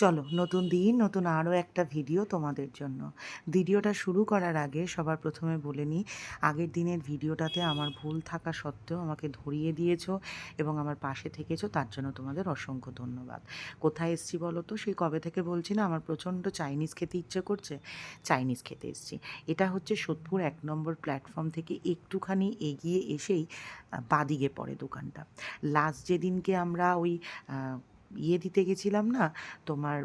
চলো, নতুন দিন, নতুন আরও একটা ভিডিও তোমাদের জন্য। ভিডিওটা শুরু করার আগে সবার প্রথমে বলে নিই, আগের দিনের ভিডিওটাতে আমার ভুল থাকা সত্ত্বেও আমাকে ধরিয়ে দিয়েছ এবং আমার পাশে থেকেছো, তার জন্য তোমাদের অসংখ্য ধন্যবাদ। কোথায় এসছি বলো তো? সেই কবে থেকে বলছি না, আমার প্রচণ্ড চাইনিজ খেতে ইচ্ছে করছে, চাইনিজ খেতে এসছি। এটা হচ্ছে সোদপুর এক নম্বর প্ল্যাটফর্ম থেকে একটুখানি এগিয়ে এসেই বাদিকে পড়ে দোকানটা। লাস্ট যেদিনকে আমরা ওই ইয়ে দিতে গেছিলাম না, তোমার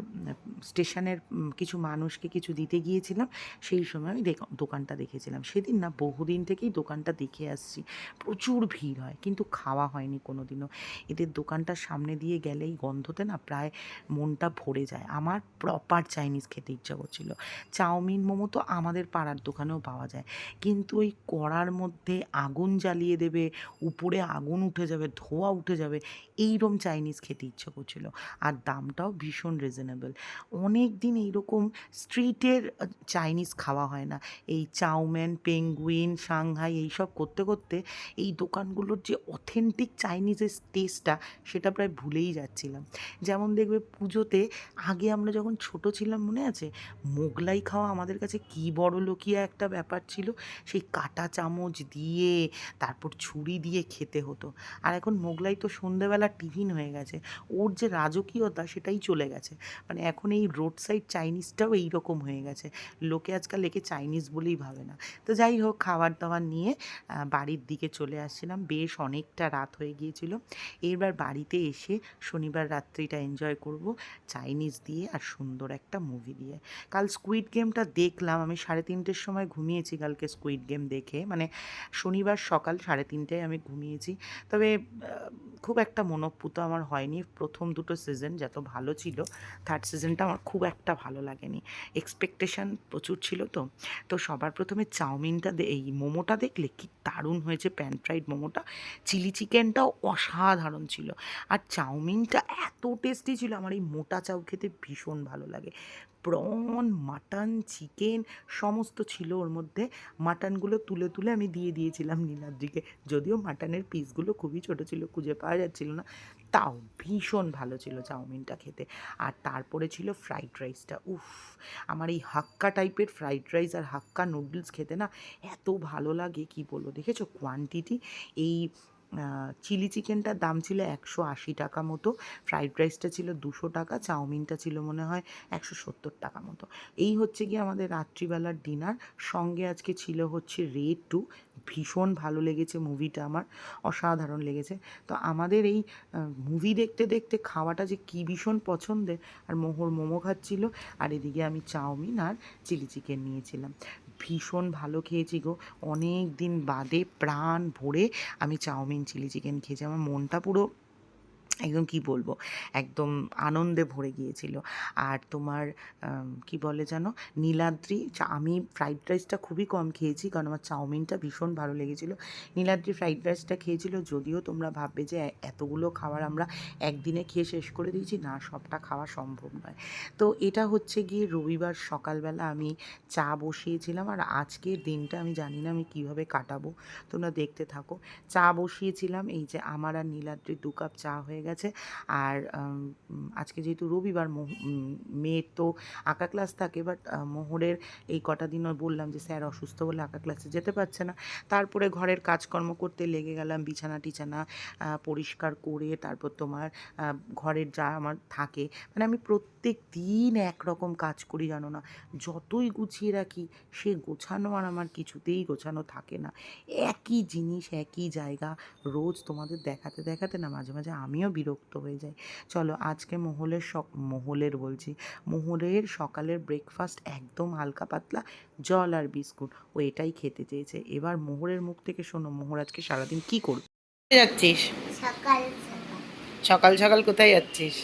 স্টেশনের কিছু মানুষকে কিছু দিতে গিয়েছিলাম, সেই সময় আমি দোকানটা দেখেছিলাম। সেদিন না বহুদিন থেকেই দোকানটা দেখে আসছি, প্রচুর ভিড় হয়, কিন্তু খাওয়া হয়নি কোনো দিনও এদের দোকানটার সামনে দিয়ে গেলেই গন্ধতে না প্রায় মনটা ভরে যায়। আমার প্রপার চাইনিজ খেতে ইচ্ছা করছিল। চাউমিন মোমো তো আমাদের পাড়ার দোকানেও পাওয়া যায়। কিন্তু ওই কড়ার মধ্যে আগুন জ্বালিয়ে দেবে, উপরে আগুন উঠে যাবে, ধোয়া উঠে যাবে এইরকম চাইনিজ খেতে ইচ্ছে করছিল। আর দামটাও ভীষণ রিজনেবল অনেক দিন এইরকম স্ট্রিটের চাইনিজ খাওয়া হয় না। এই চাউমিন পেঙ্গুইন সাংহাই এইসব করতে করতে এই দোকানগুলোর যে অথেন্টিক চাইনিজের টেস্টটা সেটা প্রায় ভুলেই যাচ্ছিলাম। যেমন দেখবে পুজোতে আগে আমরা যখন ছোট ছিলাম, মনে আছে? মোগলাই খাওয়া আমাদের কাছে কী বড় লোকিয়া একটা ব্যাপার ছিল। সেই কাটা চামচ দিয়ে, তারপর ছুরি দিয়ে খেতে হতো। আর এখন মোগলাই তো সন্ধেবেলা টিফিন হয়ে গেছে। ওর যে রাজকীয়তা সেটাই চলে গেছে। মানে এখন এই রোড সাইড চাইনিজটাও এই রকম হয়ে গেছে। লোকে আজকাল একে চাইনিজ বলেই ভাবে না। তো যাই হোক খাবার দাবার নিয়ে বাড়ির দিকে চলে আসছিলাম। বেশ অনেকটা রাত হয়ে গিয়েছিল। এবার বাড়িতে এসে শনিবার রাত্রিটা এনজয় করব চাইনিজ দিয়ে আর সুন্দর একটা মুভি দিয়ে। কাল স্কুইড গেমটা দেখলাম। আমি সাড়ে তিনটের সময় ঘুমিয়েছি কালকে স্কুইড গেম দেখে। মানে শনিবার সকাল সাড়ে তিনটায় আমি ঘুমিয়েছি। তবে খুব একটা মনোপুত আমার হয়নি। প্রথম দুটো সিজন যত ভালো ছিল থার্ড সিজনটা আমার খুব একটা ভালো লাগেনি। এক্সপেকটেশন প্রচুর ছিল তো। তো সবার প্রথমে চাউমিনটা এই মোমোটা দেখলে কি দারুণ হয়েছে প্যান ফ্রাইড মোমোটা। চিলি চিকেনটাও অসাধারণ ছিল। আর চাউমিনটা এত টেস্টি ছিল, আমার এই মোটা চাউ খেতে ভীষণ ভালো লাগে। প্রন মাটন চিকেন সমস্ত ছিল ওর মধ্যে। মাটনগুলো তুলে তুলে আমি দিয়ে দিয়েছিলাম নীলাদ্রিকে। যদিও মাটনের পিসগুলো খুবই ছোট ছিল, খুঁজে পাওয়া যাচ্ছিল না। তাও ভীষণ ভালো ছিল চাউমিনটা খেতে। আর তারপরে ছিল ফ্রাইড রাইসটা উফ, আমার এই হাক্কা টাইপের ফ্রাইড রাইস আর হাক্কা নুডলস খেতে না এত ভালো লাগে, কি বলব? দেখেছ? কোয়ান্টিটি এই চিলি চিকেনটার দাম ছিল একশো আশি টাকা মতো, ফ্রাইড রাইসটা ছিল দুশো টাকা, চাউমিনটা ছিল মনে হয় একশো সত্তর টাকা মতো। এই হচ্ছে কি আমাদের রাত্রিবেলার ডিনার। সঙ্গে আজকে ছিল হচ্ছে রেড টু, ভীষণ ভালো লেগেছে মুভিটা আমার, অসাধারণ লেগেছে। তো আমাদের এই মুভি দেখতে দেখতে খাওয়াটা যে কী ভীষণ পছন্দের, আর মোহর মোমো খাচ্ছিল, আর এদিকে আমি চাউমিন আর চিলি চিকেন নিয়েছিলাম। ভীষণ ভালো খেয়েছি গো। অনেক দিন বাদে প্রাণ ভরে আমি চাউমিন চিলি চিকেন খেয়েছি। আমার মনটা পুরো একদম কি বলব, একদম আনন্দে ভরে গিয়েছিল। আর তোমার কি বলে যেন, নীলাদ্রি আমি ফ্রাইড রাইসটা খুবই কম খেয়েছি, কারণ আমার চাউমিনটা ভীষণ ভালো লেগেছিল। নীলাদ্রি ফ্রাইড রাইসটা খেয়েছিল, যদিও তোমরা ভাববে যে এতগুলো খাবার আমরা একদিনে খেয়ে শেষ করে দিয়েছি, না, সবটা খাওয়া সম্ভব নয়। তো এটা হচ্ছে গিয়ে রবিবার সকালবেলা আমি চা বসিয়েছিলাম, আর আজকের দিনটা আমি জানি না আমি কীভাবে কাটাবো, তোমরা দেখতে থাকো। চা বসিয়েছিলাম, এই যে আমার আর নীলাদ্রির দু কাপ চা হয়ে গেছে। আর আজকে যেহেতু রবিবার মেয়ের তো আঁকা ক্লাস থাকে বাট মোহরের এই কটা দিনও বললাম যে, স্যার অসুস্থ বলে আঁকা ক্লাসে যেতে পারছে না। তারপরে ঘরের কাজকর্ম করতে লেগে গেলাম, বিছানা টিছানা পরিষ্কার করে তারপর তোমার ঘরের যা আমার থাকে। মানে আমি প্রত্যেক দিন একরকম কাজ করি, জানো না? যতই গুছিয়ে রাখি, সে গোছানো আর আমার কিছুতেই গোছানো থাকে না। একই জিনিস, একই জায়গা, রোজ তোমাদের দেখাতে দেখাতে না, মাঝে মাঝে আমিও বিরক্ত হয়ে যাই চলো আজকে মহলের সক মহলের বলছি মোহরের সকালের ব্রেকফাস্ট একদম হালকা পাতলা জল আর বিস্কুট। ও এটাই খেতে চেয়েছে। এবার মোহরের মুখ থেকে শোনো মোহর আজকে সারাদিন কি করবে? যাচ্ছিস? সকাল সকাল সকাল কোথায় যাচ্ছিস?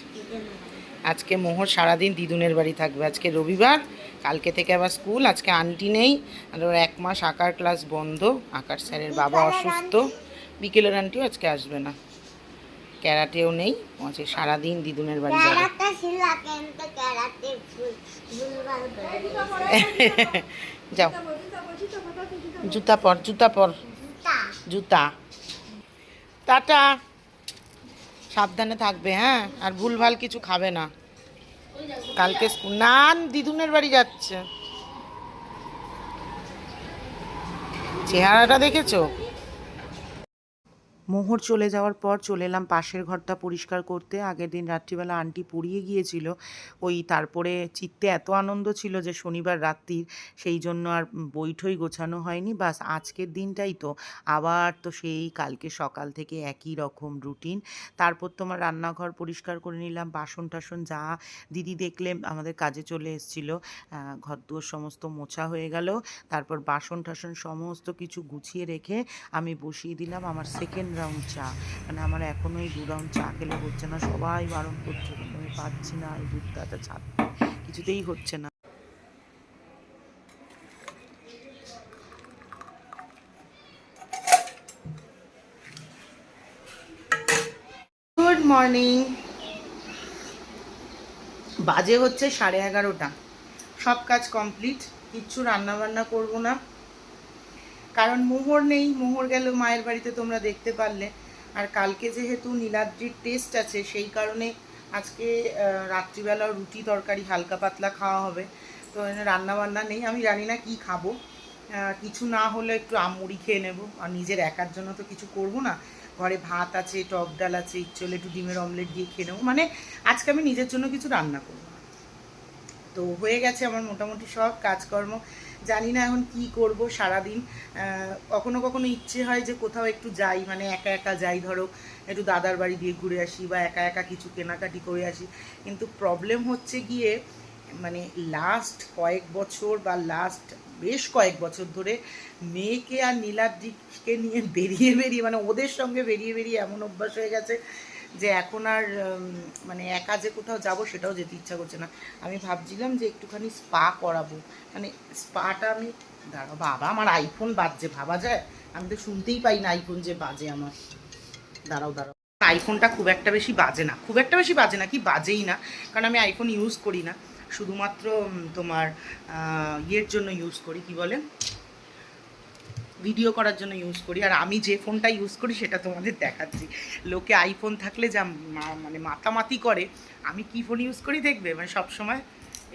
আজকে মোহর সারাদিন দিদুনের বাড়ি থাকবে। আজকে রবিবার কালকে থেকে আবার স্কুল আজকে আন্টি নেই। আর ওর এক মাস আঁকার ক্লাস বন্ধ। আঁকার স্যারের বাবা অসুস্থ। বিকেলের আন্টিও আজকে আসবে না। ক্যারাটেও নেই আজকে সারাদিন দিদুনের বাড়ি যাও। জুতা পর জুতা পর। জুতা। টাটা। সাবধানে থাকবে হ্যাঁ? আর ভুলভাল কিছু খাবে না। কালকে না দিদুনের বাড়ি যাচ্ছে। চেহারাটা দেখেছ? মোহর চলে যাওয়ার পর চলে এলাম পাশের ঘরটা পরিষ্কার করতে। আগের দিন রাত্রিবেলা আন্টি পুড়িয়ে গিয়েছিল। ওই তারপরে চিত্তে এত আনন্দ ছিল যে শনিবার রাত্রির, সেই জন্য আর বৈঠই গোছানো হয়নি। বাস আজকের দিনটাই তো। আবার তো সেই কালকে সকাল থেকে একই রকম রুটিন। তারপর তোমার রান্নাঘর পরিষ্কার করে নিলাম। বাসন টাসন যা দিদি দেখলে আমাদের কাজে চলে এসেছিল। ঘর দুয়ার সমস্ত মোছা হয়ে গেল। তারপর বাসন টাসন সমস্ত কিছু গুছিয়ে রেখে আমি বসিয়ে দিলাম। আমার সেকেন্ড রাউন্ড চা। মানে আমার এখনও এই দু রাউন্ড চা খেলে হচ্ছে না, সবাই বারণ করছে আমি পাচ্ছি না এই দুধটাটা ছাড়তে কিছুতেই হচ্ছে না। গুড মর্নিং বাজে হচ্ছে সাড়ে এগারোটা। সব কাজ কমপ্লিট কিচ্ছু রান্না বান্না করব না। কারণ মোহর নেই, মোহর গেল মায়ের বাড়িতে তোমরা দেখতে পারলে। আর কালকে যেহেতু নীলাদ্রির টেস্ট আছে, সেই কারণে আজকে রাত্রিবেলা রুটি তরকারি হালকা পাতলা খাওয়া হবে। তো রান্না বান্না নেই, আমি জানি না কি খাব। কিছু না হলে একটু আমুড়ি খেয়ে নেব। আর নিজের একার জন্য তো কিছু করব না। ঘরে ভাত আছে, টক ডাল আছে, ইচ্ছে হলে একটু ডিমের অমলেট দিয়ে খেয়ে নেব। মানে আজকে আমি নিজের জন্য কিছু রান্না করব তো হয়ে গেছে আমার মোটামুটি সব কাজকর্ম। জানি না এখন কি করব সারাদিন। আহ, কখনো কখনো ইচ্ছে হয় যে কোথাও একটু যাই মানে একা একা যাই ধরো একটু দাদার বাড়ি দিয়ে ঘুরে আসি বা একা একা কিছু কেনাকাটি করে আসি। কিন্তু প্রবলেম হচ্ছে গিয়ে মানে লাস্ট কয়েক বছর বা লাস্ট বেশ কয়েক বছর ধরে মেয়েকে আর নীলাদ্রিকে নিয়ে বেরিয়ে বেরিয়ে মানে ওদের সঙ্গে বেরিয়ে বেরিয়ে এমন অভ্যাস হয়ে গেছে যে এখন আর মানে একা যে কোথাও যাব সেটাও যেতে ইচ্ছা করছে না। আমি ভাবছিলাম যে একটুখানি স্পা করাবো। মানে স্পাটা আমি, দাঁড়াও, বাবা, আমার আইফোন বাজছে, ভাবা যায়? আমি তো শুনতেই পাই না আইফোন যে বাজে আমার। দাঁড়াও দাঁড়াও। আইফোনটা খুব একটা বেশি বাজে না। খুব একটা বেশি বাজে না কি বাজেই না। কারণ আমি আইফোন ইউজ করি না। শুধুমাত্র তোমার ইয়ের জন্য ইউজ করি, কি বলে? ভিডিও করার জন্য ইউজ করি। আর আমি যে ফোনটা ইউজ করি, সেটা তোমাদের দেখাচ্ছি। লোকে আইফোন থাকলে যা মানে মাতামাতি করে, আমি কি ফোন ইউজ করি দেখবে? মানে সব সময়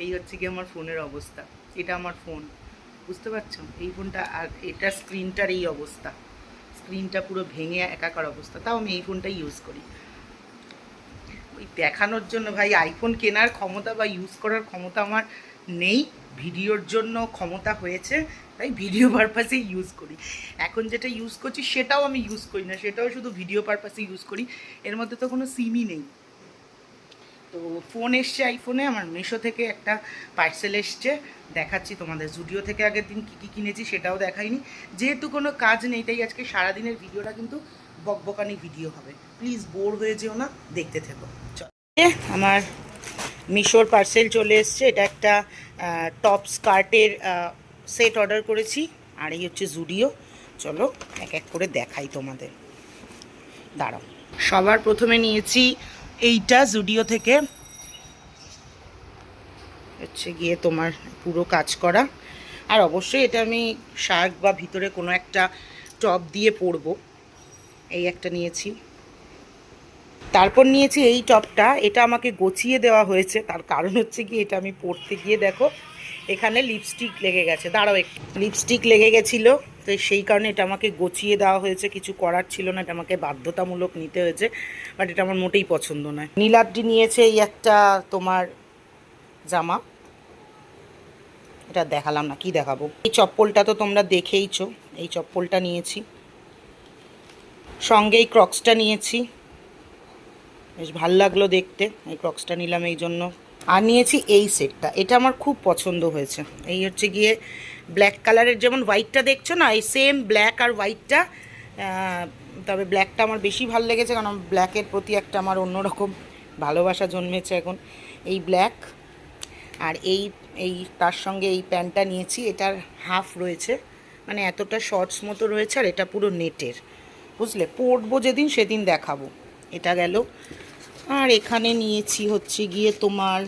এই হচ্ছে কি আমার ফোনের অবস্থা। এটা আমার ফোন বুঝতে পারছ? এই ফোনটা আর এটা স্ক্রিনটার এই অবস্থা। স্ক্রিনটা পুরো ভেঙে একাকার অবস্থা। তাও আমি এই ফোনটাই ইউজ করি। ওই দেখানোর জন্য ভাই আইফোন কেনার ক্ষমতা বা ইউজ করার ক্ষমতা আমার নেই। ভিডিওর জন্য ক্ষমতা হয়েছে। তাই ভিডিও পারপাসেই ইউজ করি। এখন যেটা ইউজ করছি, সেটাও আমি ইউজ করি না, সেটাও শুধু ভিডিও পারপাসে ইউজ করি। এর মধ্যে তো কোনো সিমই নেই। তো ফোন এসছে আইফোনে আমার মিশো থেকে একটা পার্সেল এসছে। দেখাচ্ছি তোমাদের। জুডিও থেকে আগের দিন কী কী কিনেছি সেটাও দেখাইনি। যেহেতু কোনো কাজ নেই, তাই আজকে সারাদিনের ভিডিওটা কিন্তু বকবকানি ভিডিও হবে। প্লিজ বোর হয়ে যেও না, দেখতে থেকো। চল। আমার মিশোর পার্সেল চলে এসছে। এটা একটা টপ স্কার্টের সেট অর্ডার করেছি, আর এই হচ্ছে জুডিও। চলো এক এক করে দেখাই তোমাদের। দাঁড়াও। সবার প্রথমে নিয়েছি এইটা জুডিও থেকে। হচ্ছে গিয়ে তোমার পুরো কাজ করা। আর অবশ্যই এটা আমি শার্ট বা ভিতরে কোনো একটা টপ দিয়ে পরবো। এই একটা নিয়েছি। তারপর নিয়েছি এই টপটা। এটা আমাকে গছিয়ে দেওয়া হয়েছে। তার কারণ হচ্ছে কি, এটা আমি পরতে গিয়ে দেখো এখানে লিপস্টিক লেগে গেছে। দাঁড়াও একটু। লিপস্টিক লেগে গেছিল, তো সেই কারণে এটা আমাকে গছিয়ে দেওয়া হয়েছে। কিছু করার ছিল না, এটা আমাকে বাধ্যতামূলক নিতে হয়েছে বাট এটা আমার মোটেই পছন্দ নয়। নীলাদ্রি নিয়েছে এই একটা তোমার জামা। এটা দেখালাম না, কি দেখাবো? এই চপ্পলটা তো তোমরা দেখেইছো, এই চপ্পলটা নিয়েছি। সঙ্গে এই ক্রক্সটা নিয়েছি। বেশ ভালো লাগল দেখতে, এই ক্রক্সটা নিলাম এই জন্য। আর নিয়েছি এই সেটটা। এটা আমার খুব পছন্দ হয়েছে। এই হচ্ছে গিয়ে ব্ল্যাক কালারের যেমন হোয়াইটটা দেখছ না, এই সেম ব্ল্যাক আর হোয়াইটটা তবে ব্ল্যাকটা আমার বেশি ভালো লেগেছে কারণ ব্ল্যাকের প্রতি একটা আমার অন্যরকম ভালোবাসা জন্মেছে এখন। এই ব্ল্যাক আর এই এই তার সঙ্গে এই প্যান্টটা নিয়েছি, এটার হাফ রয়েছে। মানে এতটা শর্টস মতো রয়েছে আর এটা পুরো নেটের বুঝলে? পরবো যেদিন সেদিন দেখাবো। এটা গেল। আর এখানে নিয়েছি হচ্ছে গিয়ে তোমার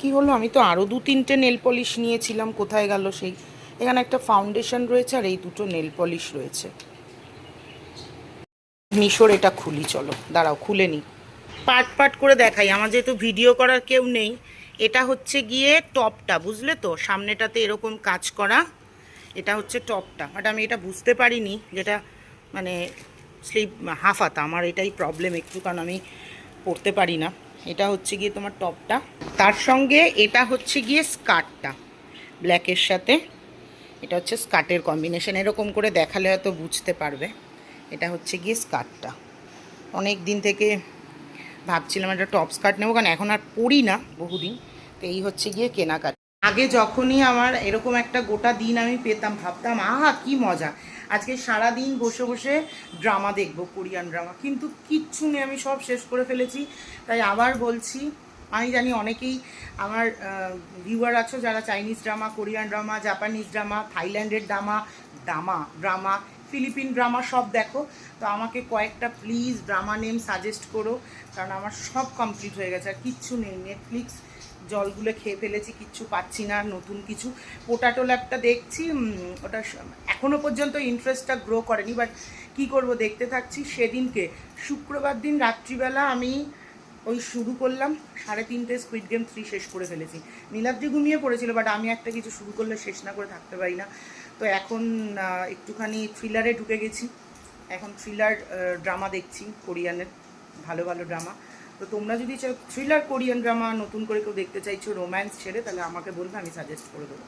কি হলো? আমি তো আরও দু তিনটে নেল পলিশ নিয়েছিলাম, কোথায় গেল সেই? এখানে একটা ফাউন্ডেশন রয়েছে আর এই দুটো নেল পলিশ রয়েছে। মিশোর এটা খুলি, চলো, দাঁড়াও, খুলে নি পার্ট পার্ট করে দেখাই, আমার যেহেতু ভিডিও করার কেউ নেই, এটা হচ্ছে গিয়ে টপটা বুঝলে তো? সামনেটাতে এরকম কাজ করা, এটা হচ্ছে টপটা বাট আমি এটা বুঝতে পারিনি, যেটা মানে স্লিপ হাফাতা আমার এটাই প্রবলেম একটু, কারণ আমি পড়তে পারি না। এটা হচ্ছে গিয়ে তোমার টপটা। তার সঙ্গে এটা হচ্ছে গিয়ে স্কার্টটা, ব্ল্যাকের সাথে। এটা হচ্ছে স্কার্টের কম্বিনেশান এরকম করে দেখালে হয়তো বুঝতে পারবে। এটা হচ্ছে গিয়ে স্কার্টটা। অনেক দিন থেকে ভাবছিলাম একটা টপ স্কার্ট নেব, কারণ এখন আর পরি না বহুদিন। তো এই হচ্ছে গিয়ে কেনাকাটা। আগে যখনই আমার এরকম একটা গোটা দিন আমি পেতাম, ভাবতাম, আহা, কি মজা। আজকে সারা দিন বসে বসে ড্রামা দেখব কোরিয়ান ড্রামা কিন্তু কিচ্ছু নেই, আমি সব শেষ করে ফেলেছি। তাই আবার বলছি, আমি জানি অনেকেই আমার ভিউয়ার আছো যারা Chinese drama Korean drama Japanese drama থাইল্যান্ডের drama drama drama Philippine drama সব দেখো। তো আমাকে কয়েকটা প্লিজ ড্রামা নেম সাজেস্ট করো, কারণ আমার সব কমপ্লিট হয়ে গেছে, আর কিচ্ছু নেই নেটফ্লিক্স জলগুলো খেয়ে ফেলেছি, কিচ্ছু পাচ্ছি না, নতুন কিছু। পোটাটো ল্যাবটা দেখছি ওটা এখনও পর্যন্ত ইন্টারেস্টটা গ্রো করেনি বাট কি করব দেখতে থাকছি। সেদিনকে, শুক্রবার দিন রাত্রিবেলা আমি ওই শুরু করলাম, সাড়ে তিনটে স্কুইড গেম থ্রি শেষ করে ফেলেছি। নীলাদ্রি ঘুমিয়ে পড়েছিল বাট আমি একটা কিছু শুরু করলে শেষ না করে থাকতে পারি না। তো এখন একটুখানি থ্রিলারে ঢুকে গেছি। এখন থ্রিলার ড্রামা দেখছি, কোরিয়ানের, ভালো ভালো ড্রামা তো তোমরা যদি থ্রিলার কোরিয়ান ড্রামা নতুন করে কেউ দেখতে চাইছো রোম্যান্স ছেড়ে, তাহলে আমাকে বলবে, আমি সাজেস্ট করে দেবো।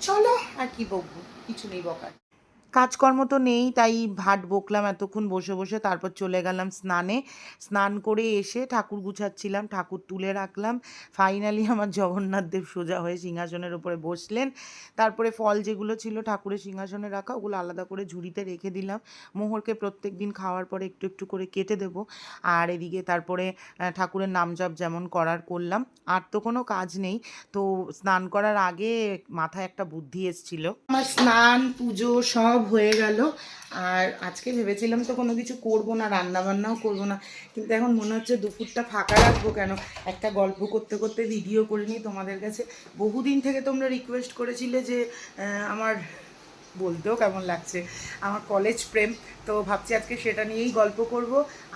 চলো, আর কি বকবো? কিছু নেই বকার। কাজকর্ম তো নেই, তাই ভাট বকলাম এতক্ষণ বসে বসে, তারপর চলে গেলাম স্নানে। স্নান করে এসে ঠাকুর গুছাচ্ছিলাম, ঠাকুর তুলে রাখলাম। ফাইনালি আমার জগন্নাথ দেব সোজা হয়ে সিংহাসনের ওপরে বসলেন। তারপরে ফল যেগুলো ছিল ঠাকুরের সিংহাসনে রাখা, ওগুলো আলাদা করে ঝুড়িতে রেখে দিলাম। মোহরকে প্রত্যেক দিন খাওয়ার পরে একটু একটু করে কেটে দেব। আর এদিকে তারপরে ঠাকুরের নাম জপ যেমন করার করলাম। আর তো কোনো কাজ নেই। তো স্নান করার আগে মাথায় একটা বুদ্ধি এসেছিল। আমার স্নান, পুজো সব হয়ে গেল। আর আজকে ভেবেছিলাম তো কোনো কিছু করব না রান্না বান্নাও করব না, কিন্তু এখন মনে হচ্ছে দুপুরটা ফাঁকা রাখব কেন? একটা গল্প করতে করতে ভিডিও করে নিই তোমাদের কাছে। বহুদিন থেকে তোমরা রিকোয়েস্ট করেছিলে যে আমার বলতেও কেমন লাগছে, আমার কলেজ প্রেম, তো ভাবছি আজকে সেটা নিয়েই গল্প করব।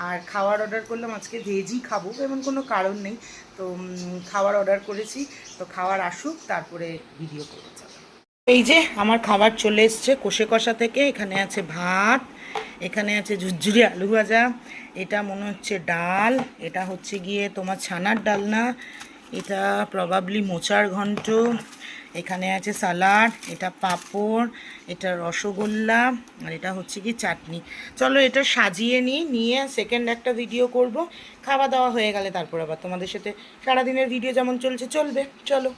আর খাওয়ার অর্ডার করলাম, আজকে ভেজই খাব, এমন কোনো কারণ নেই। তো খাওয়ার অর্ডার করেছি, তো খাওয়ার আসুক, তারপরে ভিডিও চলো। এই যে আমার খাবার চলে এসছে, কষে কষা থেকে। এখানে আছে ভাত, এখানে আছে ঝুরঝুরি আলু ভাজা, এটা মনে হচ্ছে ডাল, এটা হচ্ছে গিয়ে তোমার ছানার ডালনা, এটা প্রবাবলি মোচার ঘন্ট, এখানে আছে সালাড, এটা পাঁপড়, এটা রসগোল্লা, আর এটা হচ্ছে কি চাটনি। চলো এটা সাজিয়ে নিই, নিয়ে সেকেন্ড একটা ভিডিও করব, খাওয়া দাওয়া হয়ে গেলে তারপর আবার তোমাদের সাথে সারাদিনের ভিডিও যেমন চলছে, চলবে। চলো।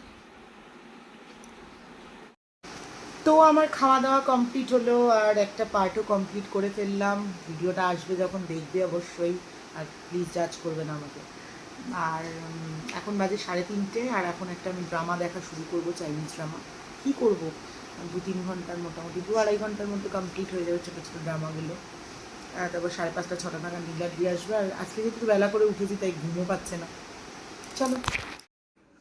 তো আমার খাওয়া দাওয়া কমপ্লিট হলো আর একটা পার্টও কমপ্লিট করে ফেললাম। ভিডিওটা আসবে যখন দেখবে অবশ্যই, আর প্লিজ জাজ করবে না আমাকে। আর এখন বাজে সাড়ে তিনটে, আর এখন একটা আমি ড্রামা দেখা শুরু করব চাইনিজ ড্রামা কী করব? দু তিন ঘণ্টার মোটামুটি, দু আড়াই ঘণ্টার মধ্যে কমপ্লিট হয়ে যাবে ছোটো ছোটো ড্রামাগুলো তারপর সাড়ে পাঁচটা, ছটা নাগাদ নীলার দিয়ে আসবে। আর আজকে যেহেতু বেলা করে উঠেছি, তাই ঘুমও পাচ্ছে না। চলো।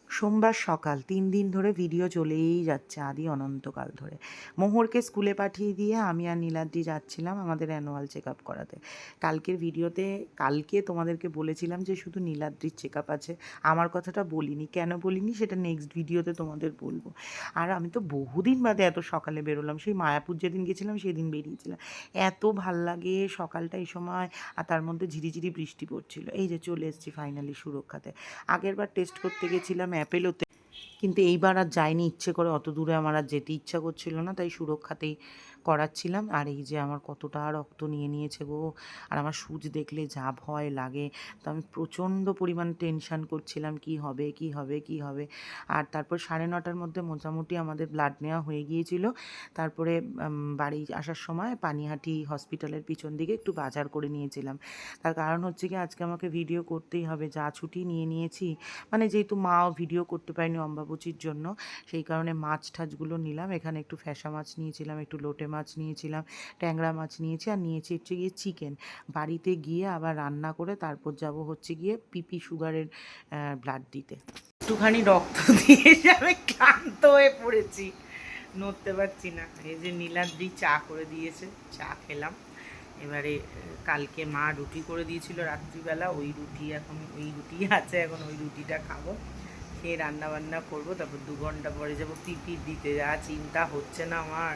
সোমবার সকাল তিন দিন ধরে ভিডিও চলেই যাচ্ছে আদি অনন্তকাল ধরে। মোহরকে স্কুলে পাঠিয়ে দিয়ে আমি আর নীলাদ্রি যাচ্ছিলাম আমাদের অ্যানুয়াল চেক আপ করাতে। কালকের ভিডিওতে কালকে তোমাদেরকে বলেছিলাম যে শুধু নীলাদ্রির চেক আপ আছে। আমার কথাটা বলিনি। কেন বলিনি? সেটা নেক্সট ভিডিওতে তোমাদের বলব। আর আমি তো বহুদিন বাদে এত সকালে বেরোলাম। সেই মায়াপুর যেদিন গেছিলাম, সেদিন বেরিয়েছিলাম। এত ভালো লাগে সকালটা এই সময়, আর তার মধ্যে ঝিরিঝিরি বৃষ্টি পড়ছিল। এই যে চলে এসেছি ফাইনালি সুরক্ষাতে। আগেরবার টেস্ট করতে গেছিলাম অ্যাপেলোতে কিন্তু এইবার আর যায়নি ইচ্ছে করে অত দূরে আমার আর যেতে ইচ্ছা করছিল না, তাই সুরক্ষাতেই করাচ্ছিলাম। আর এই যে আমার কতটা রক্ত নিয়ে নিয়েছে গো, আর আমার সুচ দেখলে যা ভয় লাগে। তো আমি প্রচণ্ড পরিমাণ টেনশান করছিলাম, কি হবে কি হবে কি হবে। আর তারপর সাড়ে নটার মধ্যে মোটামুটি আমাদের ব্লাড নেওয়া হয়ে গিয়েছিল। তারপরে বাড়ি আসার সময় পানিহাটি হসপিটালের পিছন দিকে একটু বাজার করে নিয়েছিলাম। তার কারণ হচ্ছে কি, আজকে আমাকে ভিডিও করতেই হবে, যা ছুটি নিয়ে নিয়েছি। মানে যেহেতু মাও ভিডিও করতে পারেনি অম্বাবুচির জন্য, সেই কারণে মাছ ঠাছগুলো নিলাম। এখানে একটু ফ্যাসা মাছ নিয়েছিলাম, একটু লোটে মাছ নিয়েছিলাম, ট্যাংরা মাছ নিয়েছি আর নিয়েছি হচ্ছে গিয়ে চিকেন। বাড়িতে গিয়ে আবার রান্না করে তারপর যাব হচ্ছে গিয়ে পিপি সুগারের ব্লাড দিতে। একটুখানি রক্ত দিয়ে আমি ক্লান্ত হয়ে পড়েছি, নড়তে পারছি না। এই যে নীলাদ্রি চা করে দিয়েছে, চা খেলাম। এবারে কালকে মা রুটি করে দিয়েছিল রাত্রিবেলা, ওই রুটি এখন, ওই রুটি আছে, এখন ওই রুটিটা খাব। খেয়ে রান্না বান্না করব, তারপর দু ঘণ্টা পরে যাব পিপি দিতে, যা চিন্তা হচ্ছে না আমার।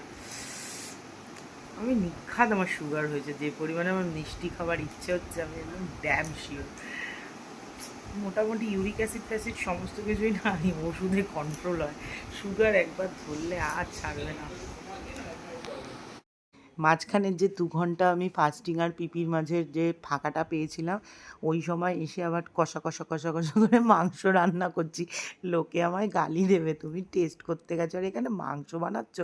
আমি নিখাত আমার সুগার হয়েছে, যে পরিমাণে আমার মিষ্টি খাবার ইচ্ছে হচ্ছে, আমি একদম ড্যাম শিওর মোটামুটি ইউরিক অ্যাসিড ফ্যাসিড সমস্ত কিছুই না, আমি ওষুধে কন্ট্রোল হয়। সুগার একবার ধরলে আর ছাড়বে না। মাঝখানের যে দু ঘণ্টা আমি ফাস্টিং আর পিপির মাঝের যে ফাঁকাটা পেয়েছিলাম, ওই সময় এসে আবার কষা কষা কষা কষা করে মাংস রান্না করছি। লোকে আমায় গালি দেবে, তুমি টেস্ট করতে গেছো আর এখানে মাংস বানাচ্ছ?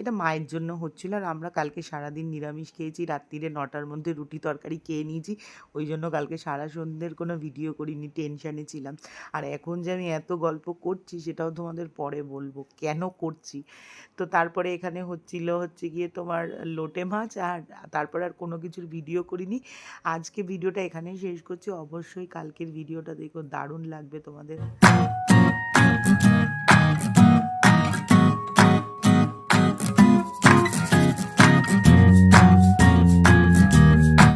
এটা মায়ের জন্য হচ্ছিল আর আমরা কালকে সারাদিন নিরামিষ খেয়েছি, রাত্রিরে নটার মধ্যে রুটি তরকারি খেয়ে নিয়েছি। ওই জন্য কালকে সারা সন্ধ্যের কোনো ভিডিও করিনি টেনশানে ছিলাম। আর এখন যে আমি এত গল্প করছি, সেটাও তোমাদের পরে বলব। কেন করছি? তো তারপরে এখানে হচ্ছিল হচ্ছে গিয়ে তোমার লোটে পেঁপে মাছ, আর তারপর আর কোনো কিছুর ভিডিও করিনি। আজকে ভিডিওটা এখানেই শেষ করছি। অবশ্যই কালকের ভিডিওটা দেখো, দারুণ লাগবে তোমাদের।